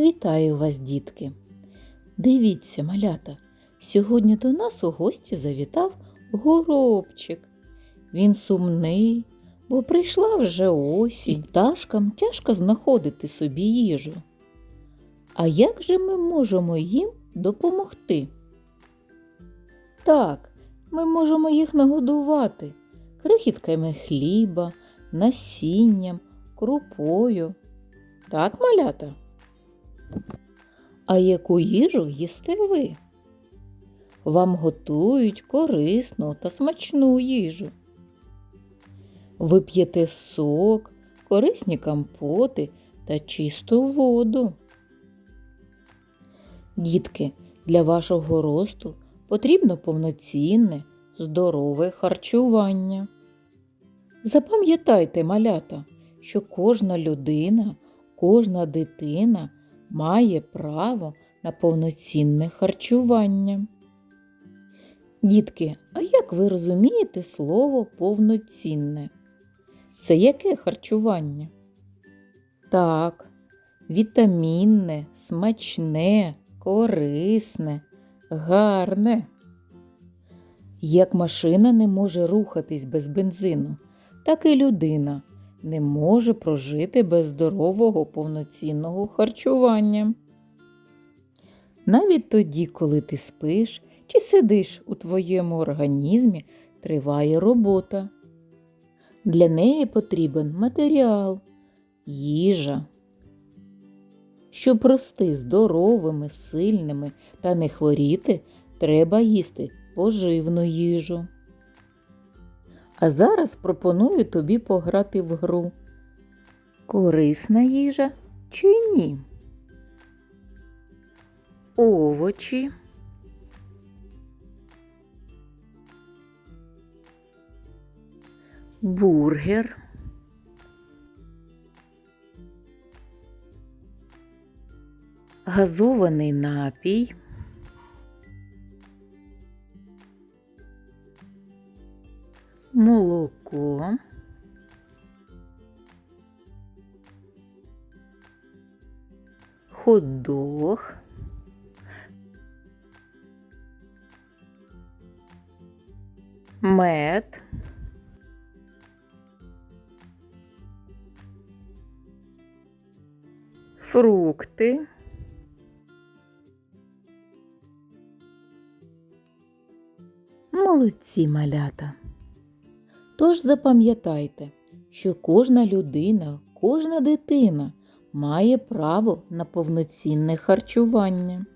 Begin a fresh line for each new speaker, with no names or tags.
Вітаю вас, дітки! Дивіться, малята, сьогодні до нас у гості завітав горобчик. Він сумний, бо прийшла вже осінь. Пташкам тяжко знаходити собі їжу. А як же ми можемо їм допомогти? Так, ми можемо їх нагодувати крихітками хліба, насінням, крупою. Так, малята? А яку їжу їсте ви? Вам готують корисну та смачну їжу. Ви п'єте сок, корисні компоти та чисту воду. Дітки, для вашого росту потрібно повноцінне, здорове харчування. Запам'ятайте, малята, що кожна людина, кожна дитина має право на повноцінне харчування. Дітки, а як ви розумієте слово повноцінне? Це яке харчування? Так, вітамінне, смачне, корисне, гарне. Як машина не може рухатись без бензину, так і людина не може прожити без здорового повноцінного харчування. Навіть тоді, коли ти спиш чи сидиш у твоєму організмі, триває робота. Для неї потрібен матеріал, їжа. Щоб рости здоровими, сильними та не хворіти, треба їсти поживну їжу. А зараз пропоную тобі пограти в гру. Корисна їжа чи ні? Овочі. Бургер. Газований напій. Молоко, хот-дог, мед, фрукти, молодці малята. Тож запам'ятайте, що кожна людина, кожна дитина має право на повноцінне харчування.